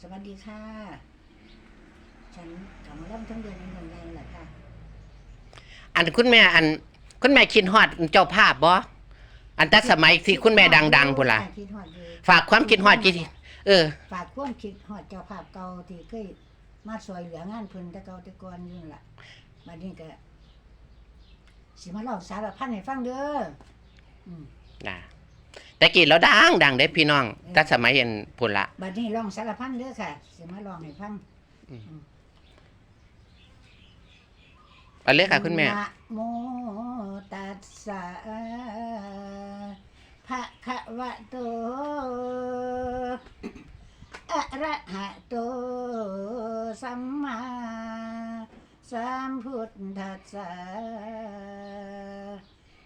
สวัสดีค่ะ ฉันกลับมาเริ่มทั้งเดือนนี้เดือนแรกแหละค่ะ อันคุณแม่อันคุณแม่คิดฮอดเจ้าภาพบ่อันแต่สมัยที่คุณแม่ดังๆพุ่นล่ะคิดฮอดอยู่ฝากความคิดฮอดกี่ทีเออ ฝากความคิดฮอดเจ้าภาพเก่าที่เคยมาซอยเหลืองานเพิ่นแต่เก่าแต่ก่อนอยู่นั่นล่ะบัดนี้ก็สิมาเล่าสารพันให้ฟังเด้ออืม นะ แต่กี้เราดังดังได้พี่น้องแต่สมัยเห็นพุ่นละ บัดนี้ลองสารพันเด้อค่ะสิมาลองให้ฟังเอาเลยค่ะคุณแม่ นะโมตัสสะภะคะวะโต อะระหะโต สัมมาสัมพุทธัสสะ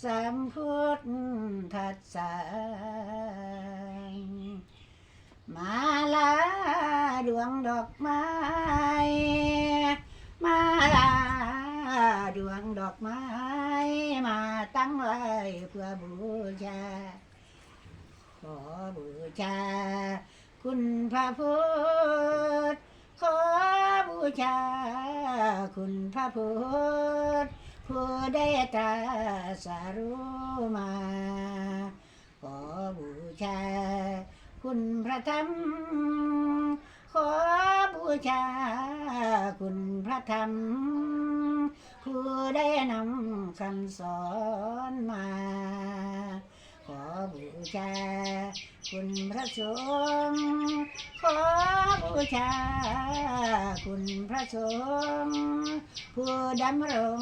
สัมพุทธัสสะมาลาดวงดอกไม้ มาลาดวงดอกไม้ มาตั้งไว้เพื่อบูชา ขอบูชา คุณพระพุทธ ขอบูชา คุณพระพุทธ ผู้ได้ตรัสรู้มา ขอบูชา คุณพระธรรม ขอบูชา คุณพระธรรม ผู้ได้นำคำสอนมา ขอบูชา คุณพระสงฆ์ขอบูชา คุณพระสงฆ์ ผู้ดำรง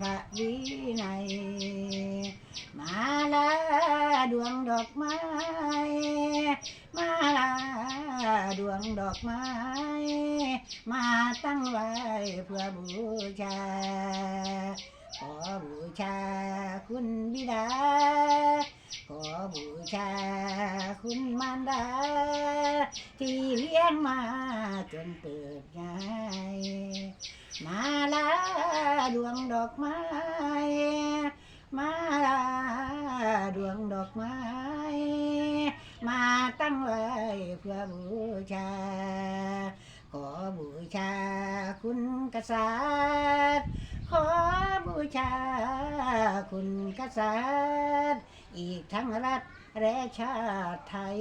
พระวินัย มาลาดวงดอกไม้ มาลาดวงดอกไม้ มาตั้งไว้เพื่อบูชา ขอบูชาคุณบิดา ขอบูชาคุณมารดา ที่เลี้ยงมาจนเติบใหญ่ มาลาดวงดอกไม้ มาลาดวงดอกไม้ มาตั้งไว้เพื่อบูชา ขอบูชาคุณกษัตริย์ ขอบูชาคุณกษัตริย์ อีกทั้งรัฐและชาติไทย